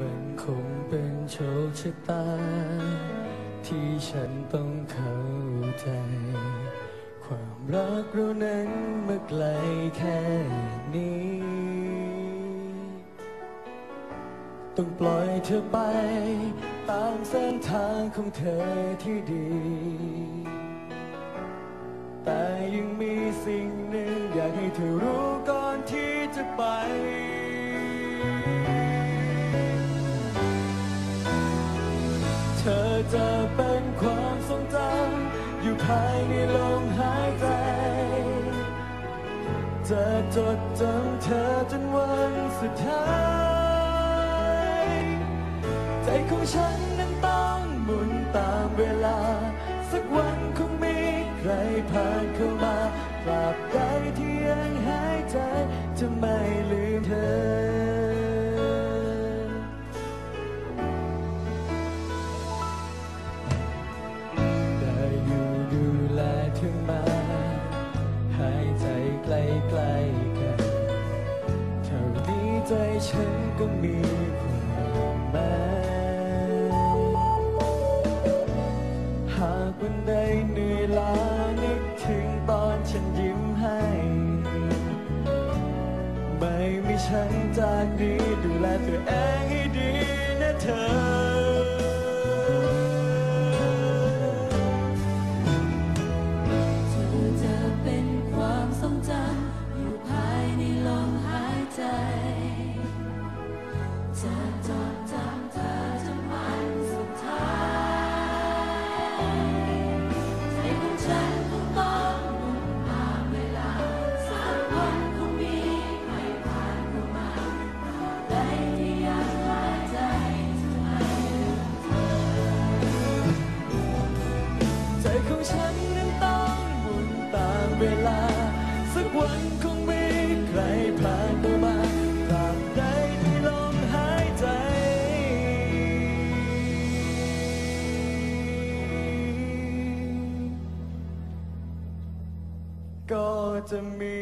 มันคงเป็นโชคชะตา ที่ฉันต้องเข้าใจ ความรักเรานั้นเมื่อไกลแค่นี้ ต้องปล่อยเธอไป ตามเส้นทางของเธอที่ดี แต่ยังมีสิ่งหนึ่งอยากให้เธอรู้ก่อนที่จะไป เธอจะเป็นความทรงจำอยู่ภายในลมหายใจ จะจดจำเธอจนวันสุดท้าย ใจของฉันนั้นต้องหมุนตามเวลา สักวันคงมีใครผ่านเข้ามาตราบใดที่ยังหายใจจะไม่ลืมเธอได้อยู่ดูแลเธอมาหายใจใกล้กันเท่านี้ใจฉันก็มีความ หากวันใดเหนื่อยล้านึกถึงตอนฉันยิ้มให้ ไม่มีฉันจากนี้ดูแลตัวเองให้ดีนะเธอ วันคงไม่ใครผ่านเามาตราบใดที่ลหายใจ ก็จะมี